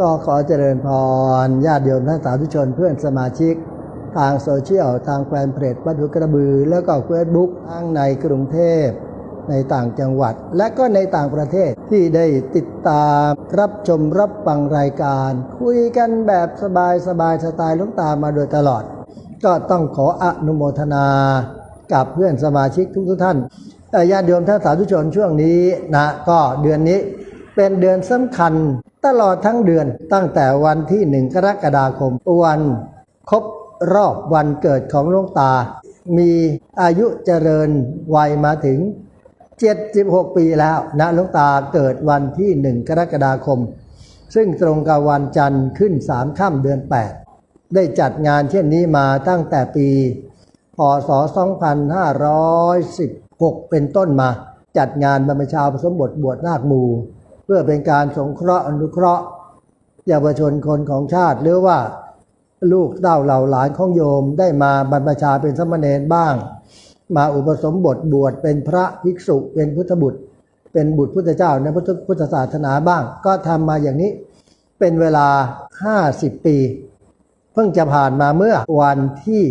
ก็ขอเจริญพรญาติโยมท่านสาธุชนเพื่อนสมาชิก ทางโซเชียล ทางแฟนเพจวัดหุกระบือ แล้วก็เฟซบุ๊กทั้งในกรุงเทพ ในต่างจังหวัด และก็ในต่างประเทศที่ได้ติดตามรับชมรับฟังรายการ คุยกันแบบสบายสบายสไตล์ลุงตามาโดยตลอด ก็ต้องขออนุโมทนากับเพื่อนสมาชิกทุกๆท่านเอ่ญาติโยมท่านสาธุชนช่วงนี้นะก็เดือนนี้เป็นเดือนสำคัญ ตลอดทั้งเดือนตั้งแต่วันที่หนึ่งกรกฎาคมวันครบรอบวันเกิดของหลวงตา มีอายุเจริญวัยมาถึง 76 ปีแล้วนะหลวงตาเกิดวันที่หนึ่งกรกฎาคม ซึ่งตรงกับวันจันทร์ขึ้นสามค่ำเดือน 8 ได้จัดงานเช่นนี้มาตั้งแต่ปีพศ 2516 เป็นต้นมาจัดงานบรรพชาผสมบทบวชนาคหมู่ พื่อเป็นการสงเคราะห์อนุเคราะห์เยาวชนคนของชาติ หรือว่าลูกเต้าเหล่าหลานของโยมได้มาบรรพชาเป็นสมณเณรบ้าง มาอุปสมบทบวชเป็นพระภิกษุเป็นพุทธบุตร เป็นบุตรพุทธเจ้าในพุทธพุทธศาสนาบ้าง ก็ทำมาอย่างนี้เป็นเวลา 50 ปี เพิ่งจะผ่านมาเมื่อวันที่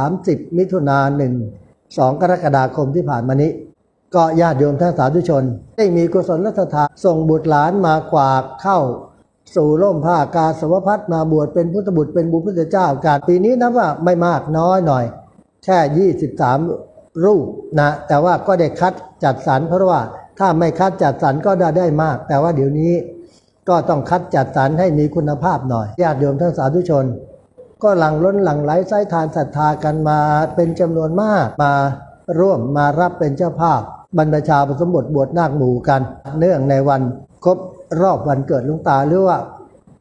30 มิถุนายน2กรกฎาคมที่ผ่านมานี้ ก็ญาติโยมท่านสาธุชน ได้มีกุศลรัตถาส่งบุตรหลานมากวากเข้า สู่ร่มผ้ากาสวพัดมาบวชเป็นพุทธบุตรเป็นบุพุทธเจ้าการปีนี้นับว่าไม่มากน้อยหน่อย แค่ 23 รูปนะ แต่ว่าก็ได้คัดจัดสรรเพราะว่าถ้าไม่คัดจัดสรรก็ได้ได้มาก แต่ว่าเดี๋ยวนี้ก็ต้องคัดจัดสรรให้มีคุณภาพหน่อยญาติโยมท่านสาธุชน ก็หลั่งล้นหลั่งไหลไส้ทานศรัทธากันมาเป็นจำนวนมากมาร่วมมารับเป็นเจ้าภาพ บรรพชาผสมบทบวชนาคหมู่กัน เนื่องในวันครบรอบวันเกิดลุงตาหรือว่า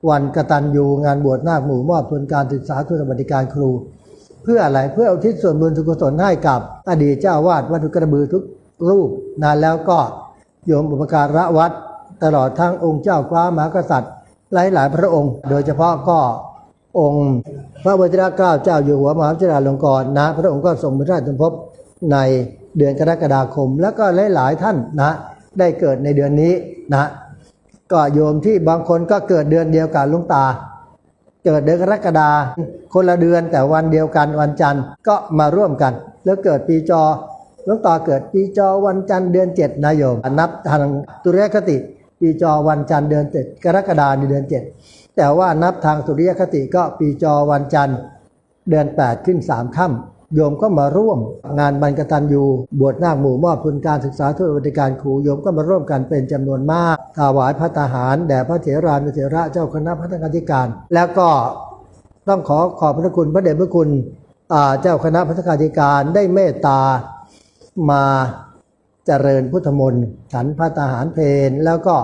วันกระตัญญูงานบวชนาคหมู่มอบทุนการศึกษาทุนสวัสดิการครู เพื่ออะไรเพื่ออุทิศส่วนบุญสุกุศลให้กับอดีตเจ้าวาดวัดทุกระบือทุกรูปนานแล้วก็โยมอุปการะวัดตลอดทั้งองค์เจ้าฟ้ามหากษัตริย์หลายหลายพระองค์ โดยเฉพาะก็องค์พระวชิรเกล้าเจ้าอยู่หัวมหาวิทยาลงกรณ์นะ พระองค์ก็ทรงพระราชสมภพใน เดือนกรกฎาคม แล้วก็หลายๆท่านนะได้เกิดในเดือนนี้นะก็โยมที่บางคนก็เกิดเดือนเดียวกับลุงตา เกิดเดือนกรกฎาคนละเดือนแต่วันเดียวกันวันจันทร์ก็มาร่วมกัน แล้วเกิดปีจอลวงตาเกิดปีจอวันจันทร์เดือนเจ็ดนะโยมนับทางตุเรคติ ปีจอวันจันทร์เดือนเจ็ดกรกฎาในเดือนเจ็ดแต่ว่านับทางสุริยคติก็ปีจอวันจันทร์เดือน 8 ขึ้น3ค่ำ โยมก็มาร่วมงานบรรกตันยูบวชนาคหมู่มอบทุนการศึกษาทุนบริการครูโยมก็มาร่วมกันเป็นจำนวนมากถวายพระทหารแด่พระเถรานุเถระเจ้าคณะพัฒนาธิการ แล้วก็ต้องขอขอบพระคุณพระเดชพระคุณเจ้าคณะพัฒนาธิการได้เมตตามาเจริญพุทธมนต์ฉันพระทหารเพลแล้วก็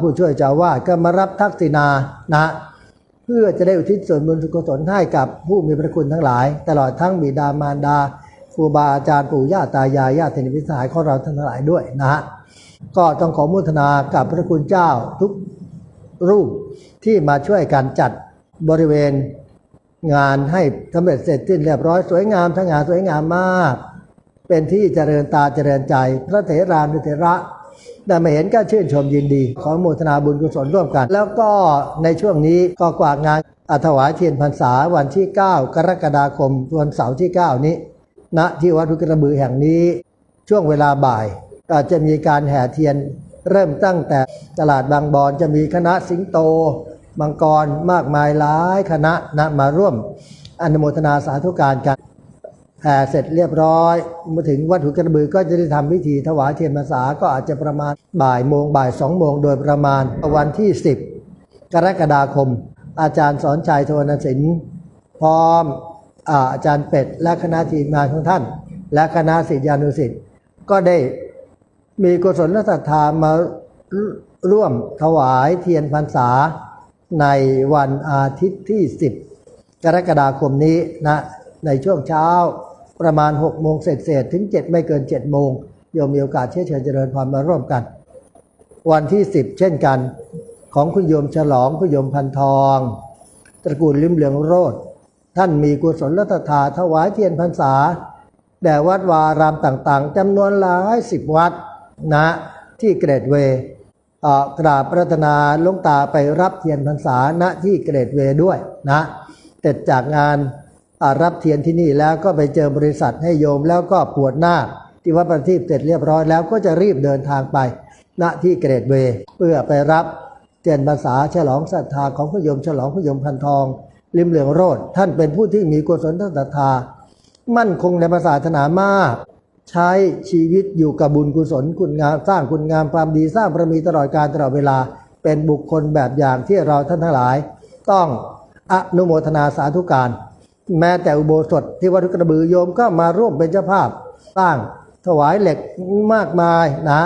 ผู้ช่วยเจ้าวาดก็มารับทักษิณานะ พื่อจะได้อุทิศส่วนบุญกุศลให้กับผู้มีพระคุณทั้งหลาย ตลอดทั้งบิดามารดาครูบาอาจารย์ปู่ย่าตายายญาติธนิพิสหายของเราทั้งหลายด้วยนะฮะก็ต้องขอมุทนากับพระคุณเจ้าทุกรูปที่มาช่วยกันจัดบริเวณงานให้สำเร็จเสร็จสิ้นเรียบร้อยสวยงามทั้งงานสวยงามมาก เป็นที่เจริญตาเจริญใจ พระเถรานุเถระ ได้มาเห็นก็ชื่นชมยินดีขอโมทนาบุญกุศลร่วมกัน แล้วก็ในช่วงนี้ก็กวาดงานอัถวายเทียนพรรษาวันที่ 9 กรกฎาคมวันเสาร์ที่ 9 นี้ณที่วัดพุกระบือแห่งนี้ช่วงเวลาบ่ายก็จะมีการแห่เทียนเริ่มตั้งแต่ตลาดบางบอนจะมีคณะสิงโตมังกรมากมายหลายคณะนะมาร่วมอนุโมทนาสาธุการกัน เสร็จเรียบร้อยมาถึงวัดหุกระบือก็จะได้ทำพิธีถวายเทียนพรรษาก็อาจจะประมาณบ่ายโมงบ่ายสองโมงโดยประมาณวันที่ 10 กรกฎาคม อาจารย์สอนชัยทวนศิลป์พร้อมอาอาจารย์เป็ดและคณะทีมงานของท่าน และคณะศิษยานุศิษย์ก็ได้มีกุศลศรัทธามาร่วมถวายเทียนพรรษาในวันอาทิตย์ที่ 10 กรกฎาคมนี้นะในช่วงเช้า ประมาณ6โมงเศษถึง 7 ไม่เกิน 7 โมงโยมมีโอกาสเชิญเชิญเจริญพรมาร่วมกัน วันที่ 10 เช่นกัน ของคุณโยมฉลองคุณโยมพันทอง ตระกูลลิมเหลืองโรดท่านมีกุศลรัตถาถวายเทียนพรรษาแด่วัดวารามต่างๆจำนวนหลายสิบวัดนะที่เกรดเวอ่อกราบรัตนาลงตาไปรับเทียนพรรษาณที่เกรดเวด้วยนะเสร็จจากงาน รับเทียนที่นี่แล้วก็ไปเจอบริษัทให้โยมแล้วก็ปวดหน้าที่วัดประทีปเสร็จเรียบร้อยแล้วก็จะรีบเดินทางไป ณที่เกรดเวเพื่อไปรับเทียนพรรษาฉลองศรัทธาของพระโยมฉลองพระโยมพันทองริมเหลืองโรดท่านเป็นผู้ที่มีกุศลศรัทธา มั่นคงในศาสนามาก ใช้ชีวิตอยู่กับบุญกุศลคุณงามสร้างคุณงามความดีสร้างบารมีตลอดการตลอดเวลาเป็นบุคคลแบบอย่างที่เราท่านทั้งหลาย ต้องอนุโมทนาสาธุการ แม้แต่อุโบสถที่วัดกระบือโยมก็มาร่วมเป็นเจ้าภาพสร้างถวายเหล็กมากมายนะ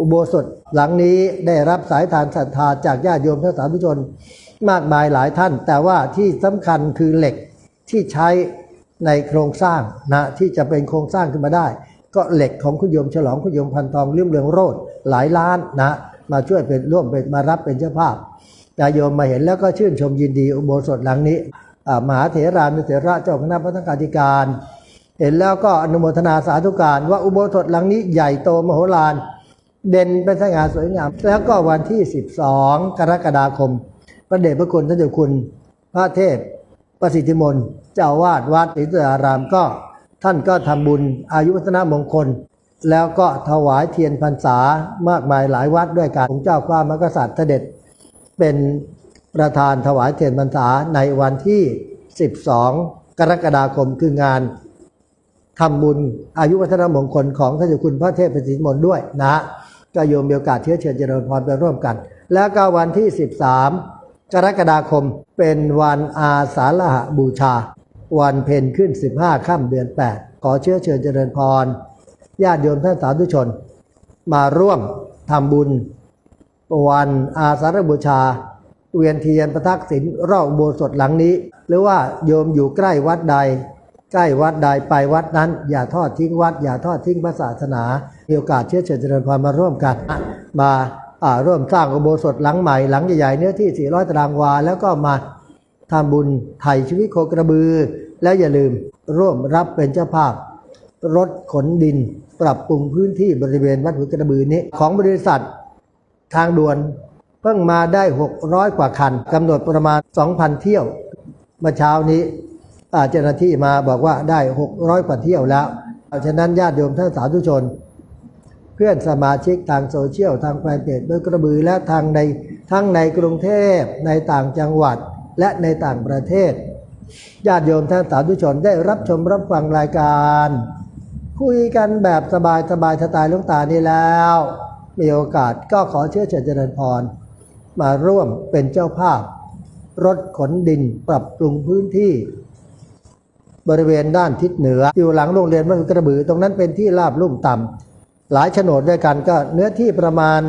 อุโบสถหลังนี้ได้รับสายทานศรัทธาจากญาติโยมทั้งสาธุชนมากมายหลายท่าน แต่ว่าที่สำคัญคือเหล็กที่ใช้ในโครงสร้างนะที่จะเป็นโครงสร้างขึ้นมาได้ ก็เหล็กของคุณโยมฉลองคุณโยมพันทองเลื่อมเรืองโรดหลายล้านนะ มาช่วยเป็นร่วมเป็นมารับเป็นเจ้าภาพญาติโยมมาเห็นแล้วก็ชื่นชมยินดีอุโบสถหลังนี้ มหาเถรานุเถระเจ้าคณะพระสังฆาธิการ เห็นแล้วก็อนุโมทนาสาธุการ ว่าอุโบสถหลังนี้ใหญ่โตมโหฬารเด่นเป็นสง่าสวยงาม แล้วก็วันที่ 12 กรกฎาคม พระเดชพระคุณท่านเจ้าคุณ พระเทพประสิทธิมนต์เจ้าวาดวัดศรีสุรารามก็ ท่านก็ทำบุญอายุวัฒนมงคล แล้วก็ถวายเทียนพรรษามากมายหลายวัดด้วยกันองค์เจ้าฟ้ามกษัตริย์เสด็จเป็น ประธานถวายเทียนพรรษาในวันที่ 12 กรกฎาคมคืองานทำบุญอายุวัฒนมงคลของท่านเจ้าคุณพระเทพประสิทธิมนต์ด้วยนะก็โยมมีโอกาสเชื้อเชิญเจริญพรไปร่วมกัน แล้วก็วันที่ 13 กรกฎาคมเป็นวันอาสาฬหบูชา วันเพ็ญขึ้น 15ค่ำเดือน 8 ขอเชื้อเชิญเจริญพรญาติโยมท่านสาธุชน มาร่วมทำบุญ วันอาสาฬบูชา เวียนเทียนประทักษิณรอบโบสถหลังนี้ หรือว่าโยมอยู่ใกล้วัดใด ใกล้วัดใดไปวัดนั้น อย่าทอดทิ้งวัด อย่าทอดทิ้งพระศาสนามีโอกาสเชื้อเชิญเจริญพรมาร่วมกันมาร่วมสร้างอุโบสถหลังใหม่หลังใหญ่ๆเนื้อที่ 400 ตารางวา แล้วก็มาทำบุญไถ่ชีวิตโคกระบือ และอย่าลืมร่วมรับเป็นเจ้าภาพ รถขนดิน ปรับปรุงพื้นที่บริเวณวัดหัวกระบือนี้ ของบริษัททางด่วน เพิ่งมาได้ 600 กว่าคันกำหนดประมาณ 2,000 เที่ยว เมื่อเช้านี้เจ้าหน้าที่มาบอกว่าได้ 600 กว่าเที่ยวแล้วเอาฉะนั้นญาติโยมท่านสาธุชน เพื่อนสมาชิกทางโซเชียลทางแฟนเพจเบอร์กระบือและทางในทั้งในกรุงเทพในต่างจังหวัดและในต่างประเทศ ญาติโยมท่านสาธุชนได้รับชมรับฟังรายการ คุยกันแบบสบายสบายสไตล์ลุงตานี่แล้ว มีโอกาสก็ขอเชื้อเชิญเจริญพร มาร่วมเป็นเจ้าภาพ รถขนดินปรับปรุงพื้นที่ บริเวณด้านทิศเหนือ อยู่หลังโรงเรียนบ้านกระบือ ตรงนั้นเป็นที่ราบลุ่มต่ำหลายโฉนดด้วยกันก็เนื้อที่ประมาณ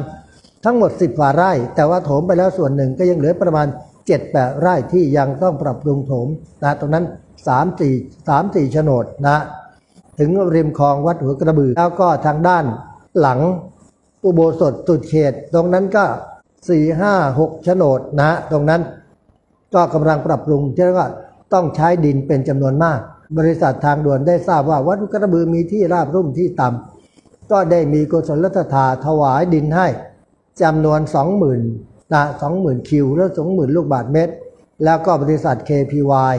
ทั้งหมด 10กว่าไร่ แต่ว่าโถมไปแล้วส่วนหนึ่งก็ยังเหลือประมาณ7 8ไร่ที่ยังต้องปรับปรุงโถมนะตรงนั้น 3 4 3 4โฉนดนะ ถึงริมคลองวัดหัวกระบือ แล้วก็ทางด้านหลังอุโบสถสุดเขต ตรงนั้นก็ 4 5 6โฉนดนะตรงนั้นก็กำลังปรับปรุงที่เรียกว่าต้องใช้ดินเป็นจำนวนมาก บริษัททางด่วนได้ทราบว่าวัดกระบือมีที่ราบรุ่มที่ต่ำก็ได้มีกุศลรัทธาถวายดินให้จำนวน20,000นะ20,000คิวและ20,000ลูกบาทเมตร แล้วก็บริษัท KPY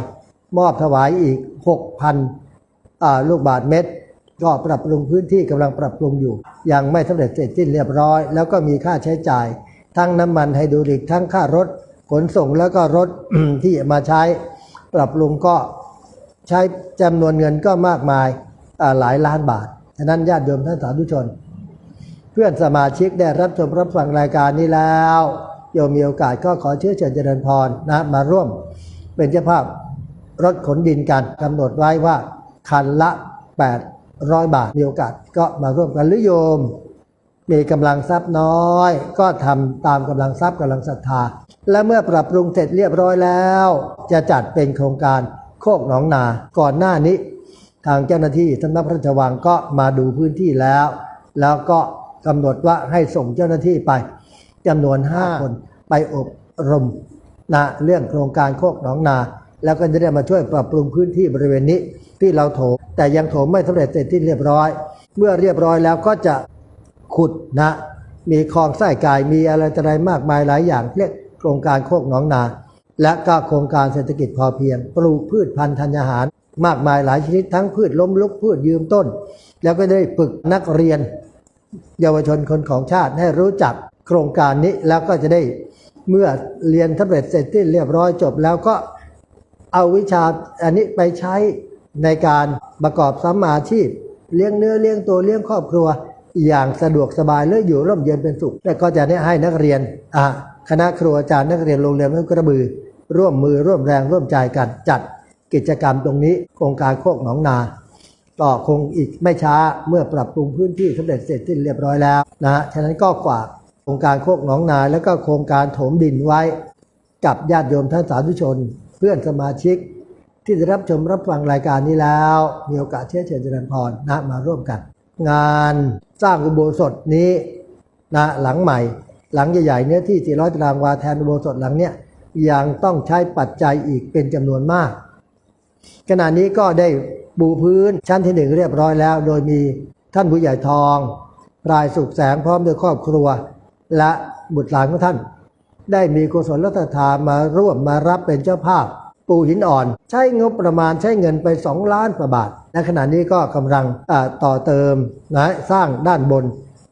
มอบถวายอีก 6,000อ่าลูกบาทเมตร ก็ปรับปรุงพื้นที่กำลังปรับปรุงอยู่ ยังไม่สำเร็จเสร็จสิ้นเรียบร้อย แล้วก็มีค่าใช้จ่าย ทั้งน้ำมันไฮดรอลิกทั้งค่ารถขนส่งแล้วก็รถที่มาใช้ปรับปรุงก็ใช้จำนวนเงินก็มากมายหลายล้านบาท ฉะนั้นญาติโยมท่านสาธุชน เพื่อนสมาชิกได้รับชมรับฟังรายการนี้แล้ว โยมมีโอกาสก็ขอเชื้อเชิญเจริญพรนะมาร่วม เป็นเจ้าภาพรถขนดินกันกำหนดไว้ว่าคันละ 800 บาทมีโอกาสก็มาร่วมกันหรือโยม มีกำลังทรัพย์น้อย ก็ทำตามกำลังทรัพย์กำลังศรัทธา และเมื่อปรับปรุงเสร็จเรียบร้อยแล้ว จะจัดเป็นโครงการโคกหนองนา ก่อนหน้านี้ ทางเจ้าหน้าที่สำนักพระราชวังก็มาดูพื้นที่แล้ว แล้วก็กำหนดว่าให้ส่งเจ้าหน้าที่ไปจำนวน5คนไปอบรมนะเรื่องโครงการโคกหนองนา แล้วก็จะได้มาช่วยปรับปรุงพื้นที่บริเวณนี้ที่เราโถ แต่ยังโถไม่สำเร็จเสร็จที่เรียบร้อย เมื่อเรียบร้อยแล้วก็จะ ขุดนะ มีคลองไส้ไก่มีอะไรต่อะไรมากมายหลายอย่างเรียกโครงการโคกหนองนา และก็โครงการเศรษฐกิจพอเพียง ปลูกพืชพันธุ์ธัญญาหาร มากมายหลายชนิดทั้งพืชล้มลุกพืชยืมต้น แล้วก็ได้ฝึกนักเรียน เยาวชนคนของชาติให้รู้จักโครงการนี้แล้วก็จะได้เมื่อเรียนสำเร็จเสร็จสิ้นเรียบร้อยจบแล้วก็เอาวิชาอันนี้ไปใช้ในการประกอบสัมมาอาชีพ เลี้ยงเนื้อเลี้ยงตัวเลี้ยงครอบครัว อย่างสะดวกสบายและอยู่ร่มเย็นเป็นสุข และก็จะได้ให้นักเรียนคณะครูอาจารย์นักเรียนโรงเรียนบ้านกระบือ ร่วมมือร่วมแรงร่วมใจกันจัดกิจกรรมตรงนี้ โครงการโคกหนองนาก็คงอีกไม่ช้าเมื่อปรับปรุงพื้นที่สำเร็จเสร็จสิ้นเรียบร้อยแล้วนะฮะฉะนั้นก็ฝากโครงการโคกหนองนา แล้วก็โครงการโถมดินไว้ กับญาติโยมท่านสาธุชน เพื่อนสมาชิก ที่ได้รับชมรับฟังรายการนี้แล้ว มีโอกาสเชื้อเชิญเจริญพรนะมาร่วมกัน งานสร้างอุโบสถนี้นะหลังใหม่ หลังใหญ่ๆเนื้อที่ 400 ตารางวาแทนอุโบสถหลังเนี้ยยังต้องใช้ปัจจัยอีกเป็นจำนวนมาก ขณะนี้ก็ได้ปูพื้นชั้นที่หนึ่งเรียบร้อยแล้ว โดยมีท่านผู้ใหญ่ทองรายสุขแสงพร้อมด้วยครอบครัว และบุตรหลานของท่าน ได้มีกุศลรัตทานมาร่วมมารับเป็นเจ้าภาพ ปูหินอ่อน ใช้งบประมาณใช้เงินไป 2 ล้านกว่าบาทในขณะนี้ก็กำลังต่อเติมนะสร้างด้านบน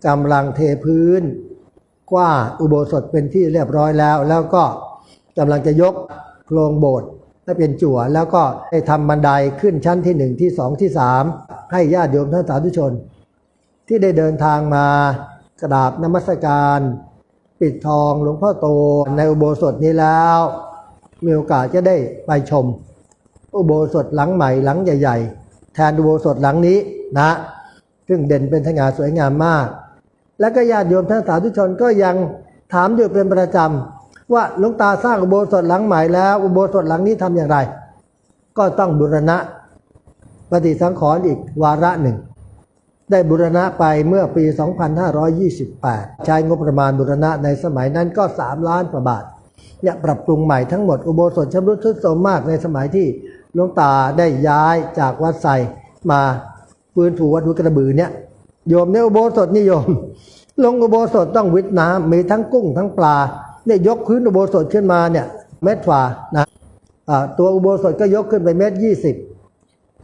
กำลังเทพื้น กว่าอุโบสถเป็นที่เรียบร้อยแล้ว แล้วก็กำลังจะยกโครงโบสถ์ให้เป็นจั่ว แล้วก็ให้ทำบันไดขึ้นชั้นที่หนึ่งที่สองที่สามให้ญาติโยมท่านสาธุชน ที่ได้เดินทางมากราบนมัสการ ปิดทองหลวงพ่อโตในอุโบสถนี้แล้ว มีโอกาสจะได้ไปชม อุโบสถหลังใหม่หลังใหญ่ ๆ แทนอุโบสถหลังนี้นะ ซึ่งเด่นเป็นสง่าสวยงามมาก แล้วก็ญาติโยมท่านสาธุชนก็ยังถามอยู่เป็นประจำว่าลวงตาสร้างอุโบสถหลังใหม่แล้ว อุโบสถหลังนี้ทำอย่างไร ก็ต้องบุรณะปฏิสังขรณ์อีกวาระหนึ่ง ได้บุรณะไปเมื่อปี 2528 ใช้งบประมาณบุรณะในสมัยนั้นก็ 3 ล้านกว่าบาท เนี่ยปรับปรุงใหม่ทั้งหมดอุโบสถชำรุดทรุดโทรมมากในสมัยที่หลวงตาได้ย้ายจากวัดไซมาฟื้นฟูวัดหัวกระบือเนี่ยโยมในอุโบสถนิยม ลงอุโบสถต้องวิทน้ำมีทั้งกุ้งทั้งปลาเนี่ยยกพื้นอุโบสถขึ้นมาเนี่ยเมตรฝ่านะตัวอุโบสถก็ยกขึ้นไปเมตรยี่สิบ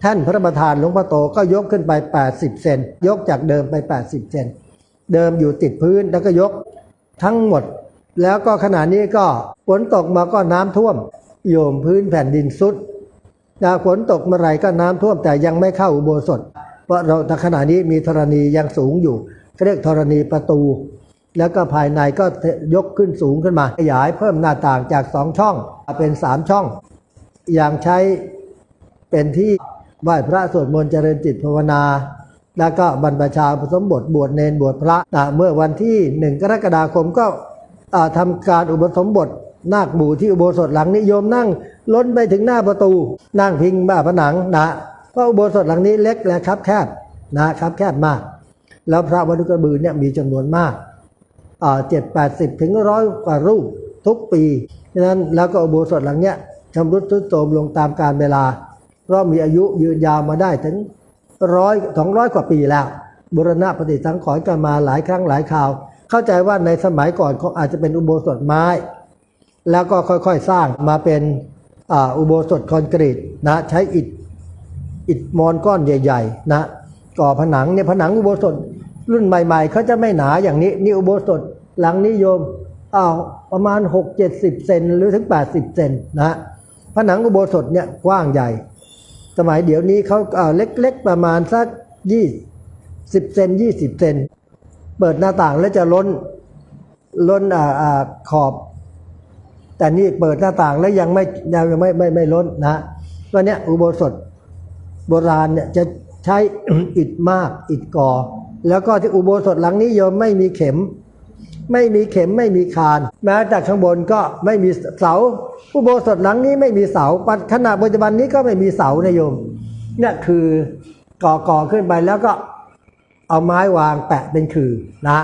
ท่านพระประธานหลวงพ่อโตก็ยกขึ้นไป 80 เซนยกจากเดิมไป 80 เซนเดิมอยู่ติดพื้นแล้วก็ยกทั้งหมด แล้วก็ขณะนี้ก็ฝนตกมาก็น้ำท่วม โยมพื้นแผ่นดินสุดนะฝนตกเมื่อไหรก็น้ำท่วมแต่ยังไม่เข้าอุโบสถ เพราะเราแต่ขณะนี้มีธรณียังสูงอยู่เรียกธรณีประตู แล้วก็ภายในก็ยกขึ้นสูงขึ้นมา ขยายเพิ่มหน้าต่างจากสองช่องเป็นสามช่อง อย่างใช้เป็นที่ไหว้พระสวดมนต์เจริญจิตภาวนา แล้วก็บรรพชาผสมบทบวชเนนบวชพระเมื่อวันที่หนึ่งกรกฎาคมก็ ทำาการอุปสมบทนาคหมู่ที่อุโบสถหลังนิยมนั่ง ล้นไปถึงหน้าประตู นั่งพิงบ้าผนังนะเพราะอุโบสถหลังนี้เล็กและครับแคบนะครับแคบมาก แล้วพระวัดกระบือเนี่ยมีจำนวนมากเจ็ดแปดสิบถึงร้อยกว่ารูปทุกปีฉะนั้นแล้วก็อุโบสถหลังเนี้ยชำรุดทรุดโทรมลงตามกาลเวลา เพราะมีอายุยืนยาวมาได้ถึงร้อยสองร้อยกว่าปีแล้วบุรณะปฏิสังขรณ์กันมาหลายครั้งหลายคราว เข้าใจว่าในสมัยก่อนเขาอาจจะเป็นอุโบสถไม้ แล้วก็ค่อยๆสร้างมาเป็นอุโบสถคอนกรีตนะใช้อิฐอิฐมอนก้อนใหญ่ ๆ นะก่อผนังเนี่ยผนังอุโบสถรุ่นใหม่ ๆเขาจะไม่หนาอย่างนี้นี่อุโบสถหลังนิยมอ้าวประมาณ 6 70 เซนหรือถึง 80 เซนนะผนังอุโบสถเนี่ยกว้างใหญ่ สมัยเดี๋ยวนี้เขาอ่าเล็กๆประมาณสัก 20เซน 20 เซน เปิดหน้าต่างแล้วจะล้นล้นอ่าอ่าขอบ แต่นี่เปิดหน้าต่างแล้วยังไม่ยังไม่ไม่ไม่ล้นนะวันเนี้ยอุโบสถโบราณเนี่ยจะใช้อิฐมากอิฐก่อ แล้วก็ที่อุโบสถหลังนี้โยมไม่มีเข็ม ไม่มีเข็มไม่มีคาน แม้แต่ข้างบนก็ไม่มีเสา อุโบสถหลังนี้ไม่มีเสาปัจขณะปัจจุบันนี้ก็ไม่มีเสานะโยมเนี่ยคือก่อก่อขึ้นไปแล้วก็ เอาไม้วางแปะเป็นคือนะ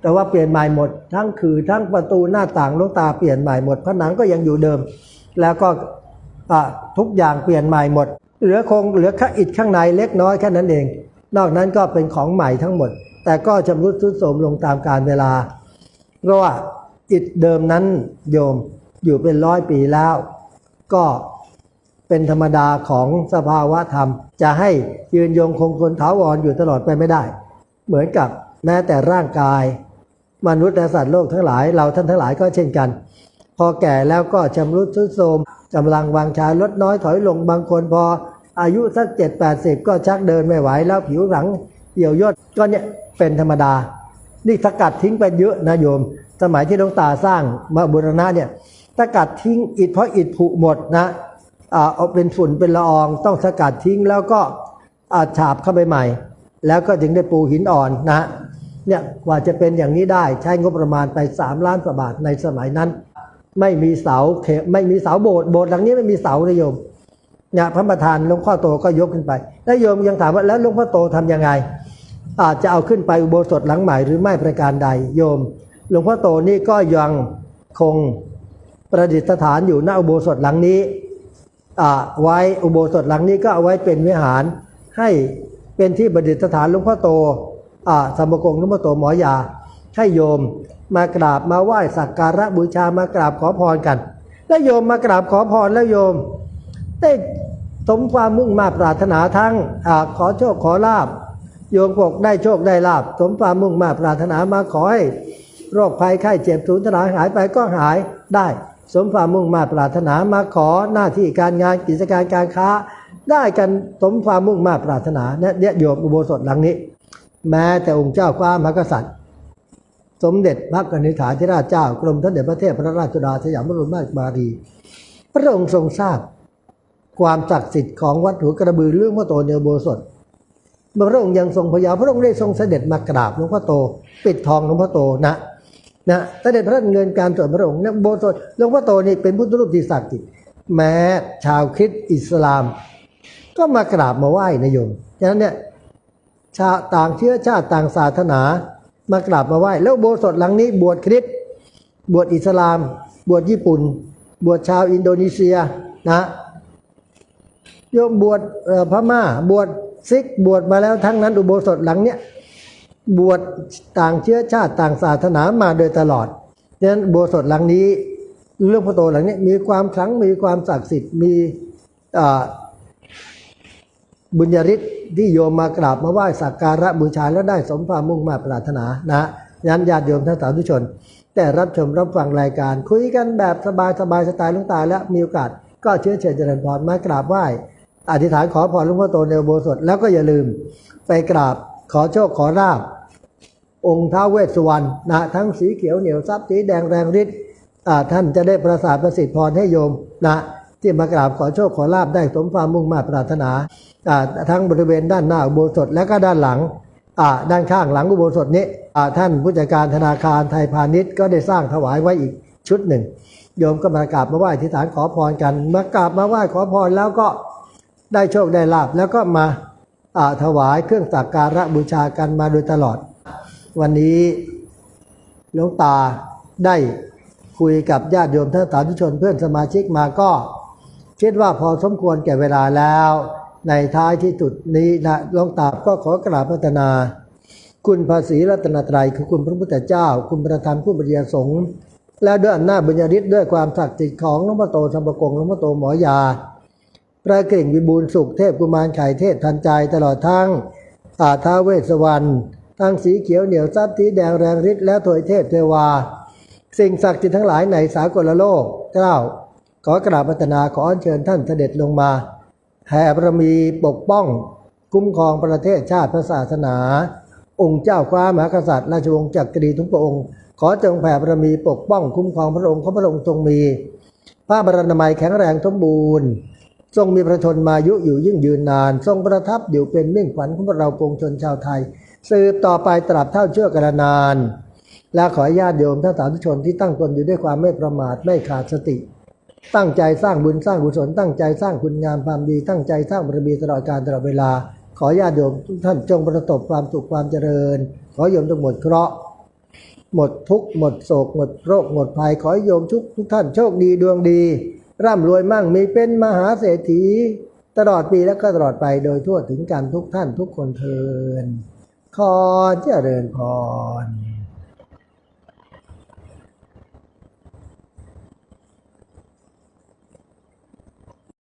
แต่ว่าเปลี่ยนใหม่หมด ทั้งคือทั้งประตูหน้าต่างลูกตาเปลี่ยนใหม่หมดผนังก็ยังอยู่เดิม แล้วก็ทุกอย่างเปลี่ยนใหม่หมด เหลือคงเหลือแค่อิฐข้างในเล็กน้อยแค่นั้นเอง นอกนั้นก็เป็นของใหม่ทั้งหมด แต่ก็ชำรุดทรุดโทรมลงตามกาลเวลาเพราะว่าอิฐเดิมนั้นโยมอยู่เป็นร้อยปีแล้ว ก็ เป็นธรรมดาของสภาวะธรรม จะให้ยืนยงคงทนถาวรออยู่ตลอดไปไม่ได้ เหมือนกับแม้แต่ร่างกาย มนุษย์และสัตว์โลกทั้งหลายเราท่านทั้งหลายก็เช่นกัน พอแก่แล้วก็ชำรุดทรุดโทรมกำลังวางชาลดน้อยถอยลงบางคนพออายุสักเจ็ดแปดสิบก็ชักเดินไม่ไหวแล้วผิวหลังเหี่ยวย่นก็เนี่ยเป็นธรรมดา นี่สกัดทิ้งไปเยอะนะโยม สมัยที่หลวงตาสร้างมาบุรณะเนี่ยสกัดทิ้งอิฐเพราะอิฐผุหมดนะ เอาเป็นฝุ่นเป็นละอองต้องสกัดทิ้งแล้วก็ฉาบเข้าไปใหม่ แล้วก็ถึงได้ปูหินอ่อนนะเนี่ยกว่าจะเป็นอย่างนี้ได้ใช้งบประมาณไป 3 ล้านกว่าบาทในสมัยนั้น ไม่มีเสาเขไม่มีเสาโบสถ์โบสถ์หลังนี้ไม่มีเสาเลยโยมเนี่ยพระประธานหลวงพ่อโตก็ยกขึ้นไปแล้วโยมยังถามว่าแล้วหลวงพ่อโตทำยังไงอาจจะเอาขึ้นไปอุโบสถหลังใหม่หรือไม่ประการใดโยม หลวงพ่อโตนี่ก็ยังคงประดิษฐานอยู่หน้าอุโบสถหลังนี้ ไว้อุโบสถหลังนี้ก็เอาไว้เป็นวิหาร ให้เป็นที่ประดิษฐานหลวงพ่อโตอ่าสมกงหลวงพ่อโตหมอยา ให้โยมมากราบมาไหว้สักการะบูชามากราบขอพรกัน แล้วโยมมากราบขอพรแล้วโยม ได้สมความมุ่งมาปรารถนาทั้งอขอโชคขอลาบโยมบอกได้โชคได้ลาบสมความมุ่งมาปรารถนามาขอให้โรคภัยไข้เจ็บสูญทลายหายไปก็หายได้ สมความมุ่งมาปรารถนามาขอหน้าที่การงานกิจการการค้า ได้กันสมความมุ่งมาปรารถนาเนี่ยเยียโยมอุโบสถหลังนี้ แม้แต่องค์เจ้าฟ้ามหากษัตริย์ สมเด็จพระกนิษฐาธิราชเจ้ากรมท่านเด็จพระเทพพระราชสุดาสยามบรมราชกุมารีพระองค์ทรงทราบ ความศักดิ์สิทธิ์ของวัดหัวกระบือเรื่องพระโตเนโบสถเมื่อพระองค์ยังทรงพยาพระองค์ได้ทรงเสด็จมากราบหลวงพ่อโต ปิดทองหลวงพ่อโตนะ นะเสด็จพระราชดำเนินการส่วนพระองค์นี่ยโบสถหลวงพ่อโตนี่เป็นพุทธรูปที่ศักดิ์สิทธิ์แม้ชาวคริสต์อิสลาม ก็มากราบมาไหว้นะโยมฉะนั้นเนี่ยชาต่างเชื้อชาติต่างศาสนามากราบมาไหว้ แล้วโบสถหลังนี้บวชคริสต์บวชอิสลาม บวชญี่ปุ่น บวชชาวอินโดนีเซียนะโยมบวชพม่าบวชซิกบวชมาแล้วทั้งนั้นอุโบสถหลังเนี้ย บวชต่างเชื้อชาติต่างศาสนามาโดยตลอดฉะนั้นโบสถหลังนี้เรื่องพระโตหลังนี้มีความขลังมีความศักดิ์สิทธิ์มีบุญญาฤทธิ์ที่โยมมากราบมาไหว้สักการะบูชาแล้วได้สมความมุ่งมาปรารถนานะยันญาติโยมท่านสาธุชน แต่รับชมรับฟังรายการ คุยกันแบบสบายสบายสไตล์ลุงตาแล้วมีโอกาส ก็เชื้อเชิญเจริญพรมากราบไหว้อธิษฐานขอพรหลวงพ่อโตในโบสถแล้วก็อย่าลืม ไปกราบขอโชคขอลาบ องค์ท้าเวสสุวรรณนะทั้งสีเขียวเหนียวทรัพย์สีแดงแรงฤทธิ์ท่านจะได้ประสาทประสิทธิ์พรให้โยมนะที่มากราบขอโชคขอลาบได้สมความมุ่งมาปรารถนาทั้งบริเวณด้านหน้าอุโบสถและก็ด้านหลังด้านข้างหลังอุโบสถนี้ท่านผู้จัดการธนาคารไทยพาณิชย์ก็ได้สร้างถวายไว้อีกชุดหนึ่ง โยมก็มากราบมาไหว้ที่ฐานขอพรกัน มากราบมาไหว้ขอพรแล้วก็ได้โชคได้ลาบแล้วก็มาถวายเครื่องสักการะบูชากันมาโดยตลอด วันนี้หลวงตาได้คุยกับญาติโยมท่านสาธุชนเพื่อนสมาชิกมาก็คิดว่าพอสมควรแก่เวลาแล้ว ในท้ายที่สุดนี้นะหลวงตาก็ขอกราบพัฒนา คุณภาษีรัตนตรัยคือคุณพระพุทธเจ้า คุณประธานผู้บริยสงฆ์และด้วยอำนาจบุญญาฤทธิ์ด้วยความศักดิ์สิทธิ์ของหลวงพ่อโตสัมปกงหลวงพ่อโตหมอยาพระเก่งวิบูลสุขเทพกุมารไข่เทพทันใจตลอดทั้งอาท้าเวสสวรรณ ทั้งสีเขียวเหนียวทรัพย์สีแดงแรงฤทธิ์และถวยเทพเทวา สิ่งศักดิ์สิทธิ์ทั้งหลายในสากลโลกเจ้า ขอกราบพัฒนาขออัญเชิญท่านเสด็จลงมาแผ่บารมีปกป้อง คุ้มครองประเทศชาติพระศาสนา องค์เจ้าฟ้ามหากษัตริย์ราชวงศ์จักรีทุกพระองค์ ขอจงแผ่บารมีปกป้องคุ้มครองพระองค์ขอพระองค์ทรงมีพระบารนามัยแข็งแรงสมบูรณ์ ทรงมีพระชนมายุอยู่ยิ่งยืนนาน ทรงประทับอยู่เป็นมิ่งขวัญของพวกเราปวงชนชาวไทย สืบต่อไปตราบเท่าเชื่อกันนาน และขอญาติโยมท่านสาธุชนที่ตั้งตนอยู่ด้วยความไม่ประมาทไม่ขาดสติ ตั้งใจสร้างบุญสร้างกุศลตั้งใจสร้างคุณงามความดี ตั้งใจสร้างบารมีตลอดการตลอดเวลา ขอญาติโยมทุกท่านจงประสบความสุขความเจริญ ขอโยมจงหมดเคราะห์หมดทุกข์หมดโศกหมดโรคหมดภัยขอโยมทุกทุกท่านโชคดีดวงดี ร่ำรวยมั่งมีเป็นมหาเศรษฐี ตลอดปีและก็ตลอดไปโดยทั่วถึงกันทุกท่านทุกคนเทิน ขอเจริญพร